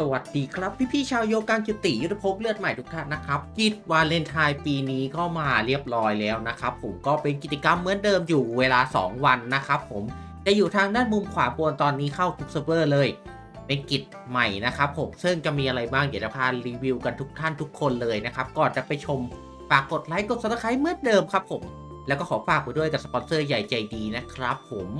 สวัสดีครับ พี่พี่ๆชาวโยกังจุติยุทธภพเลือดใหม่ทุกท่านนะครับกิจวาเลนไทน์ปีนี้ก็มาเรียบร้อยแล้วนะครับผมก็เป็นกิจกรรมเหมือนเดิมอยู่เวลา 2 วันนะครับผมจะอยู่ทางด้านมุมขวาบนตอนนี้เข้าทุกเซิร์ฟเวอร์เลย เป็นกิจใหม่นะครับผมซึ่งจะมีอะไรบ้างเดี๋ยวจะพารีวิวกันทุกท่านทุกคนเลยนะครับก่อนจะไปชมฝากกดไลค์กดซับสไครต์เหมือนเดิมครับผม แล้วก็ขอฝากไปด้วยกับสปอนเซอร์ใหญ่ใจดีนะครับผม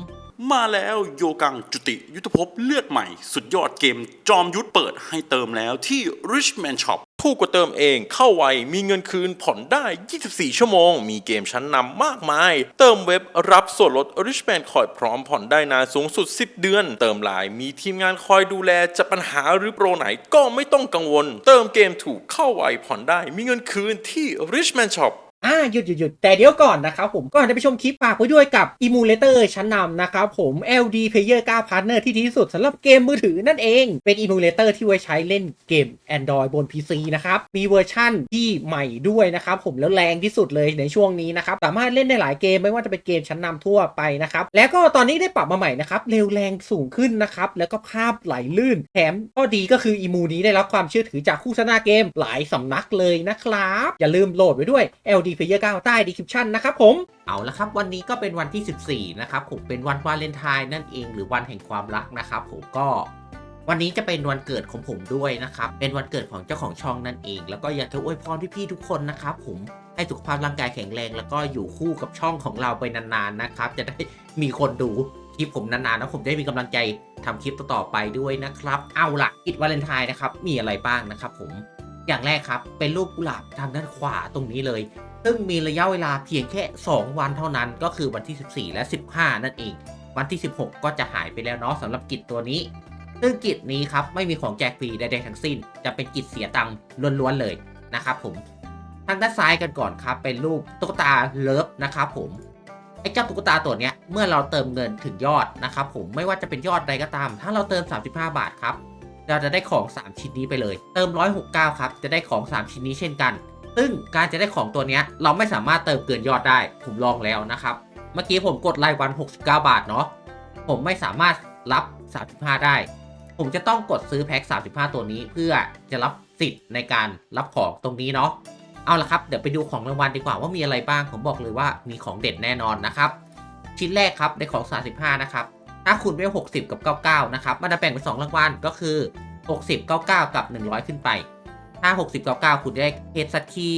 มาแล้วโยกังจุติยุทธภพเลือดใหม่ สุดยอดเกมจอมยุทธเปิดให้เติมแล้วที่ Richman Shop ถูกกว่าเติมเองเข้าไว มีเงินคืนผ่อนได้ 24 ชั่วโมง มีเกมชั้นนำมากมาย เติมเว็บรับส่วนลด Richman คอยพร้อมผ่อนได้นานสูงสุด 10 เดือน เติมไลน์มีทีมงานคอยดูแลจะปัญหาหรือโปรไหนก็ไม่ต้องกังวล เติมเกมถูกเข้าไวผ่อนได้ มีเงินคืนที่ Richman Shop อ่าหยุดหยุดหยุดแต่เดี๋ยวก่อนนะครับผมก่อนจะไปชมคลิปฝากไว้ด้วยกับ Emulator ชั้นนำนะครับผม LD Player 9 Partner ที่ดีที่สุดสำหรับเกมมือถือนั่นเอง เป็น Emulator ที่ไว้ใช้เล่นเกม Android บน PC นะครับ มีเวอร์ชั่นที่ใหม่ด้วยนะครับผมแล้วแรงที่สุดเลยในช่วงนี้นะครับ สามารถเล่นได้หลายเกมไม่ว่าจะเป็นเกมชั้นนำทั่วไปนะครับ แล้วก็ตอนนี้ได้ปรับมาใหม่นะครับเร็วแรงสูงขึ้นนะครับแล้วก็ภาพไหลลื่น แถมข้อดีก็คืออีมูนี้ได้รับความเชื่อถือจากคู่ชนะเกมหลายสำนักเลยนะครับอย่าลืมโหลดไว้ด้วย LD Player 9 ใต้ description นะครับผม เอาละครับ วันนี้ก็เป็นวันที่ 14 นะครับผมเป็นวันวาเลนไทน์นั่นเอง หรือวันแห่งความรักนะครับผมก็วันนี้จะเป็นวันเกิดของผมด้วยนะครับ เป็นวันเกิดของเจ้าของช่องนั่นเอง แล้วก็อยากจะอวยพรพี่ๆทุกคนนะครับผม ให้สุขภาพร่างกายแข็งแรง แล้วก็อยู่คู่กับช่องของเราไปนานๆนะครับ จะได้มีคนดูคลิปผมนานๆแล้วผมจะได้มีกำลังใจทำคลิปต่อๆไปด้วยนะครับ เอาล่ะกิจวาเลนไทน์นะครับ มีอะไรบ้างนะครับผม อย่างแรกครับ เป็นรูปกุหลาบทางด้านขวาตรงนี้เลย ซึ่งมีระยะเวลาเพียงแค่ 2 วันเท่านั้นก็คือวันที่ 14 และ 15 นั่นเอง วันที่ 16 ก็จะหายไปแล้วเนาะสำหรับกิจตัวนี้ ซึ่งกิจนี้ครับไม่มีของแจกฟรีใดๆทั้งสิ้น จะเป็นกิจเสียตังค์ล้วนๆเลยนะครับผมทางด้านซ้ายกันก่อนครับเป็นรูปตุ๊กตาเลิฟนะครับผมไอ้เจ้าตุ๊กตาตัวเนี้ยเมื่อเราเติมเงินถึงยอดนะครับผมไม่ว่าจะเป็นยอดใดก็ตาม ถ้าเราเติม 35 บาทครับเราจะได้ของ 3 ชิ้นนี้ไปเลย เติม 169 ครับ จะได้ของ 3 ชิ้นนี้เช่นกัน ซึ่งการจะได้ของตัวนี้เราไม่สามารถเติมเกินยอดได้ ผมลองแล้วนะครับ เมื่อกี้ผมกดรายวัน 69 บาทเนาะ ผมไม่สามารถรับ 35 ได้ ผมจะต้องกดซื้อแพ็ค 35 ตัวนี้ เพื่อจะรับสิทธิ์ในการรับของตรงนี้เนาะ เอาละครับ เดี๋ยวไปดูของรางวัลดีกว่าว่ามีอะไรบ้าง ผมบอกเลยว่ามีของเด็ดแน่นอนนะครับ ชิ้นแรกครับได้ของ 35 นะครับ ถ้าคุณเวล60 กับ 99 นะครับ มันจะแบ่งเป็น 2 รางวัลก็คือ 60 99 กับ 100 ขึ้นไป ถ้า 60 99 คุณได้เฮดสกี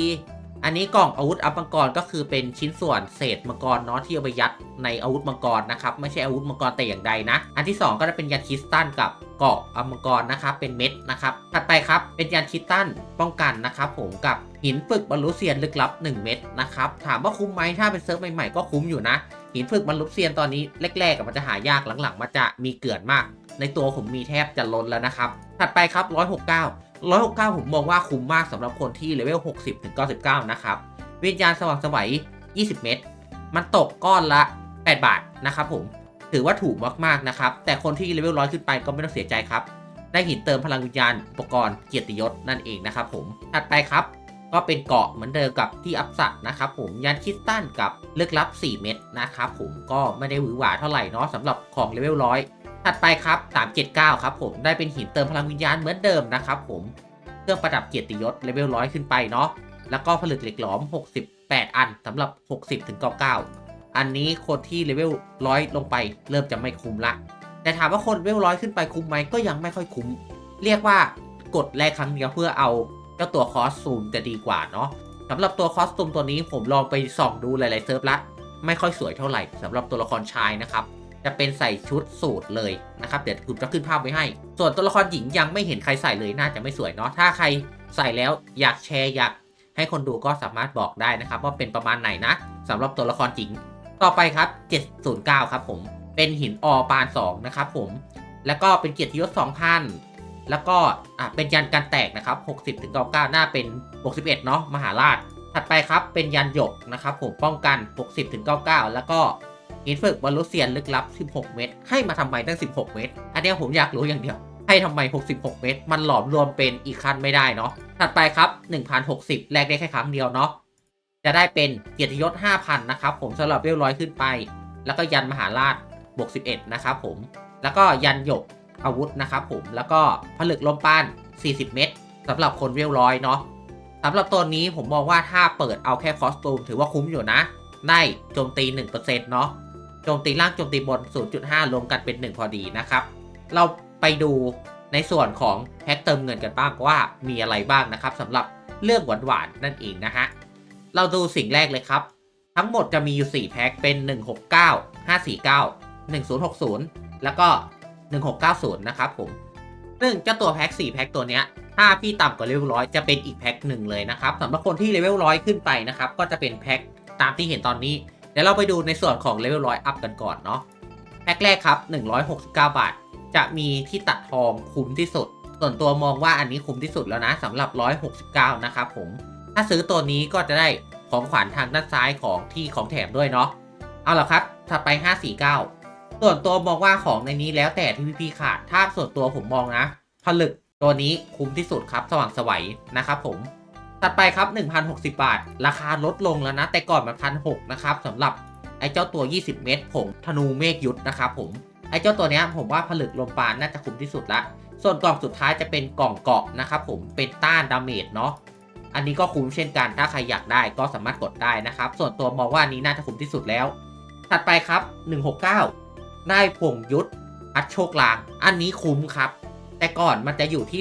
อันนี้กล่องอาวุธอัพมังกรก็คือเป็นชิ้นส่วนเศษมังกรเนาะที่เอาไปยัดในอาวุธมังกรนะครับไม่ใช่อาวุธมังกรแต่อย่างใดนะ อันที่ 2 ก็จะเป็นยันคิสตัลกับเกาะอัมังกรนะครับเป็นเม็ดนะครับถัดไปครับเป็นยันคิสตัลป้องกันนะครับผมกับหินฝึกบรรลุเซียนลึกลับ 1 เม็ดนะครับถามว่าคุ้มไหมถ้าเป็นเซิร์ฟใหม่ๆก็คุ้มอยู่นะ หินฝึกบรรลุเซียนตอนนี้แรกๆอะมันจะหายากหลังๆ มันจะมีเกลื่อนมาก ในตัวผมมีแทบจะล้นแล้วนะครับถัดไปครับ169 169 ผมมองว่าคุ้มมากสำหรับคนที่เลเวล 60 ถึง 99 นะครับ วิญญาณสว่างสวัย 20 เม็ดมันตกก้อนละ 8 บาทนะครับผมถือว่าถูกมากๆนะครับ แต่คนที่เลเวลร้อยขึ้นไปก็ไม่ต้องเสียใจครับ ได้หินเติมพลังวิญญาณอุปกรณ์เกียรติยศนั่นเองนะครับผมถัดไปครับ ก็เป็นเกาะเหมือนเดิมกับที่อัพสัตนะครับผมยันคิสตันกับเลือกลับ 4 เม็ดนะครับผมก็ไม่ได้หวือหวาเท่าไหร่เนาะสำหรับของเลเวลร้อย ถัดไปครับ 379 ครับผมได้เป็นหินเติมพลังวิญญาณเหมือนเดิมนะครับผมเครื่องประดับเกียรติยศเลเวลร้อยขึ้นไปเนาะแล้วก็ผลึกเหล็กหลอม 68 อันสำหรับ 60ถึง99 อันนี้คนที่เลเวลร้อยลงไป เริ่มจะไม่คุ้มละ แต่ถามว่าคนเลเวลร้อยขึ้นไปคุ้มไหมก็ยังไม่ค่อยคุ้ม เรียกว่ากดแรกครั้งเดียวเพื่อเอาเจ้าตัวคอสตูมจะดีกว่าเนาะสำหรับตัวคอสตูมตัวนี้ผมลองไปส่องดูหลายๆเซิร์ฟละ ไม่ค่อยสวยเท่าไหร่สำหรับตัวละครชายนะครับ จะเป็นใส่ชุดสูทเลยนะครับเดี๋ยวผมจะขึ้นภาพไว้ให้ ส่วนตัวละครหญิงยังไม่เห็นใครใส่เลยน่าจะไม่สวยเนาะถ้าใครใส่แล้วอยากแชร์อยากให้คนดูก็สามารถบอกได้นะครับ ว่าเป็นประมาณไหนนะสำหรับตัวละครหญิง ต่อไปครับ 709 ครับผมเป็นหินออปาน 2 นะครับผม แล้วก็เป็นเกียรติยศ2,000 แล้วก็อะเป็นยันการแตกนะครับ 60ถึง99 หน้าเป็น 61 เนาะมหาราช ถัดไปครับเป็นยันหยกนะครับผมป้องกัน 60ถึง99 แล้วก็ หินฝึกบรรลุเซียนลึกลับ 16 เม็ดให้มาทำไมตั้ง 16 เม็ดอันนี้ผมอยากรู้อย่างเดียว ให้ทำไม 66 เม็ดมันหลอมรวมเป็นอีกคันไม่ได้เนาะ ถัดไปครับ 1,060 แลกได้แค่ครั้งเดียวเนาะ จะได้เป็นเกียรติยศ 5,000 นะครับผมสำหรับเวลร้อยขึ้นไป แล้วก็ยันมหาราชบวก 11 นะครับผม แล้วก็ยันหยกอาวุธนะครับผม แล้วก็ผลึกลมปาน 40 เม็ดสำหรับคนเวลร้อยเนาะสำหรับตัวนี้ผมมองว่าถ้าเปิดเอาแค่คอสตูมถือว่าคุ้มอยู่นะ ได้โจมตี 1%เนาะโจมตีล่างโจมตีบน 0.5 รวมกันเป็น 1 พอดีนะครับ เราไปดูในส่วนของแพ็คเติมเงินกันบ้างว่ามีอะไรบ้างนะครับสำหรับเรื่องหวานๆนั่นเองนะฮะ เราดูสิ่งแรกเลยครับ ทั้งหมดจะมีอยู่ 4 แพ็คเป็น 169 549 1060 แล้วก็ 1690 นะครับผมซึ่งเจ้าตัวแพ็ค4แพ็คตัวเนี้ยถ้าพี่ต่ำกว่าเลเวลร้อยจะเป็นอีกแพ็คหนึ่งเลยนะครับสำหรับคนที่เลเวลร้อยขึ้นไปนะครับ ก็จะเป็นแพ็ค ตามที่เห็นตอนนี้ เดี๋ยวเราไปดูในส่วนของเลเวลร้อยอัพกันก่อนเนาะแพ็คแรกครับ 169 บาท จะมีที่ตัดทองคุ้มที่สุด ส่วนตัวมองว่าอันนี้คุ้มที่สุดแล้วนะสำหรับ 169 นะครับผม ถ้าซื้อตัวนี้ก็จะได้ของขวัญทางด้านซ้ายของที่ของแถมด้วยเนาะ เอาละครับ ถัดไป 549 ส่วนตัวมองว่าของในนี้แล้วแต่ที่พี่ๆขาด ถ้าส่วนตัวผมมองนะ ผลึกตัวนี้คุ้มที่สุดครับ สว่างไสวัยนะครับผม ถัดไปครับ 1,060 บาท ราคาลดลงแล้วนะ แต่ก่อนมันพันหกนะครับสำหรับไอ้เจ้าตัว 20 เมตรผงธนูเมฆยุทธนะครับผม ไอ้เจ้าตัวเนี้ยผมว่าผลึกลมปานน่าจะคุ้มที่สุดละ ส่วนกล่องสุดท้ายจะเป็นกล่องเกาะนะครับผม เป็นต้านดาเมจเนาะ อันนี้ก็คุ้มเช่นกัน ถ้าใครอยากได้ก็สามารถกดได้นะครับ ส่วนตัวมองว่าอันนี้น่าจะคุ้มที่สุดแล้ว ถัดไปครับ 169 ได้ผงยุทธพัดโชคลาง อันนี้คุ้มครับ แต่ก่อนมันจะอยู่ที่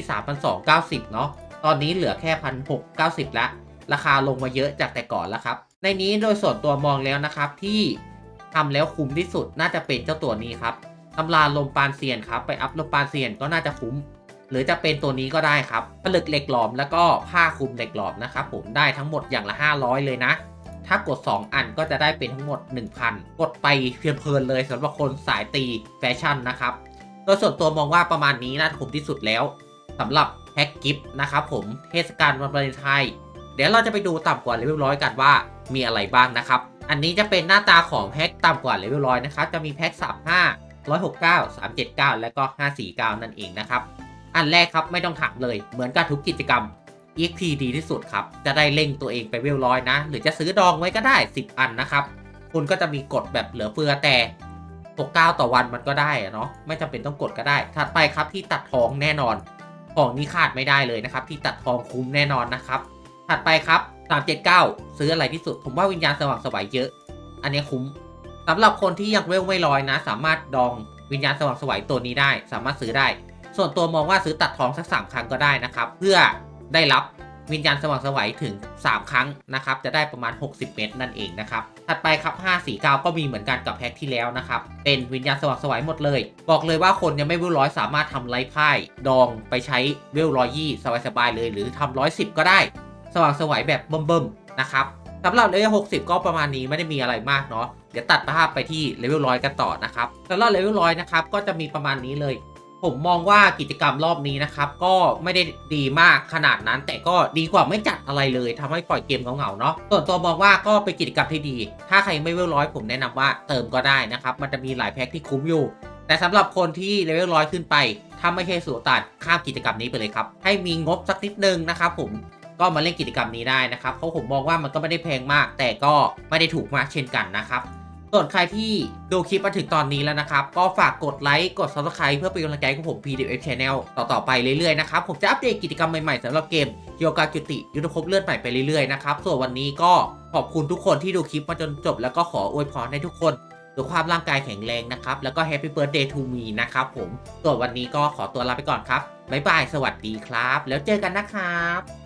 3,290 เนาะ ตอนนี้เหลือแค่1,690ละ ราคาลงมาเยอะจากแต่ก่อนแล้วครับ ในนี้โดยส่วนตัวมองแล้วนะครับที่ทำแล้วคุ้มที่สุดน่าจะเป็นเจ้าตัวนี้ครับตำราลมปานเซียนครับไปอัพลมปานเซียนก็น่าจะคุ้ม หรือจะเป็นตัวนี้ก็ได้ครับผลึกเหล็กหลอมแล้วก็ผ้าคลุมเหล็กหลอมนะครับผมได้ทั้งหมดอย่างละ 500 เลยนะ ถ้ากด 2 อันก็จะได้เป็นทั้งหมด 1,000 กดไปเพียงเพลินเลยสำหรับคนสายตีแฟชั่นนะครับโดยส่วนตัวมองว่าประมาณนี้น่าจะคุ้มที่สุดแล้วสำหรับ แพ็กกิฟต์นะครับผมเทศกาลวันวาเลนไทน์เดี๋ยวเราจะไปดูต่ำกว่าเลเวลร้อยกันว่ามีอะไรบ้างนะครับ อันนี้จะเป็นหน้าตาของแพ็กต่ำกว่าเลเวลร้อยนะครับ จะมีแพ็ก35 169 379และก็549นั่นเองนะครับ อันแรกครับไม่ต้องถามเลย เหมือนกับทุกกิจกรรม EXP ดีที่สุดครับ จะได้เร่งตัวเองไปเวลร้อยนะ หรือจะซื้อดองไว้ก็ได้ 10 อันนะครับ คุณก็จะมีกฎแบบเหลือเฟือแต่69 ต่อวันมันก็ได้เนาะ ไม่จำเป็นต้องกดก็ได้ ถัดไปครับที่ตัดท้องแน่นอน ของนี้ขาดไม่ได้เลยนะครับ ที่ตัดทองคุ้มแน่นอนนะครับ ถัดไปครับ 379 ซื้ออะไรที่สุด ผมว่าวิญญาณสว่างไสวัยเยอะ อันนี้คุ้มสำหรับคนที่ยังเวลไม่ลอยนะ สามารถดองวิญญาณสว่างไสวัยตัวนี้ได้ สามารถซื้อได้ ส่วนตัวมองว่าซื้อตัดทองสัก3ครั้งก็ได้นะครับ เพื่อได้รับ วิญญาณสว่างสวัยถึง 3 ครั้งนะครับ จะได้ประมาณ 60 เมตรนั่นเองนะครับ ถัดไปครับ 549 ก็มีเหมือนกันกับแพ็คที่แล้วนะครับ เป็นวิญญาณสว่างสวัยหมดเลย บอกเลยว่าคนยังไม่เวลร้อยสามารถทำไร้พ่ดองไปใช้เวลร้อยยี่สบายๆเลย หรือทำร้อยสิบก็ได้ สว่างสวัยแบบเบิ่มๆนะครับสำหรับเลเวล60 ก็ประมาณนี้ไม่ได้มีอะไรมากเนาะ เดี๋ยวตัดภาพไปที่เลเวลร้อยกันต่อนะครับสำหรับเลเวลร้อยนะครับก็จะมีประมาณนี้เลย ผมมองว่ากิจกรรมรอบนี้นะครับ ก็ไม่ได้ดีมากขนาดนั้น แต่ก็ดีกว่าไม่จัดอะไรเลยทำให้ปล่อยเกมเหงาๆเนาะส่วนตัวมองว่าก็เป็นกิจกรรมที่ดี ถ้าใครไม่เวลร้อยผมแนะนำว่าเติมก็ได้นะครับ มันจะมีหลายแพ็คที่คุ้มอยู่ แต่สำหรับคนที่เลเวลร้อยขึ้นไป ถ้าไม่ใช่สุต่านข้ามกิจกรรมนี้ไปเลยครับให้มีงบสักนิดนึงนะครับผมก็มาเล่นกิจกรรมนี้ได้นะครับเพราะผมมองว่ามันก็ไม่ได้แพงมาก แต่ก็ไม่ได้ถูกมากเช่นกันนะครับ ส่วนใครที่ดูคลิปมาถึงตอนนี้แล้วนะครับ ก็ฝากกดไลค์กด subscribe เพื่อเป็นกำลังใจให้ผม PDF Channel ต่อๆไปเรื่อยๆนะครับ ผมจะอัปเดตกิจกรรมใหม่ๆสำหรับเกมโยกาจุติยุทธภพเลือดใหม่ไปเรื่อยๆนะครับ ส่วนวันนี้ก็ขอบคุณทุกคนที่ดูคลิปมาจนจบ แล้วก็ขออวยพรให้ทุกคนสุขภาพร่างกายแข็งแรงนะครับ แล้วก็ Happy Birthday to me นะครับผมส่วนวันนี้ก็ขอตัวลาไปก่อนครับบ๊ายบายสวัสดีครับ แล้วเจอกันนะครับ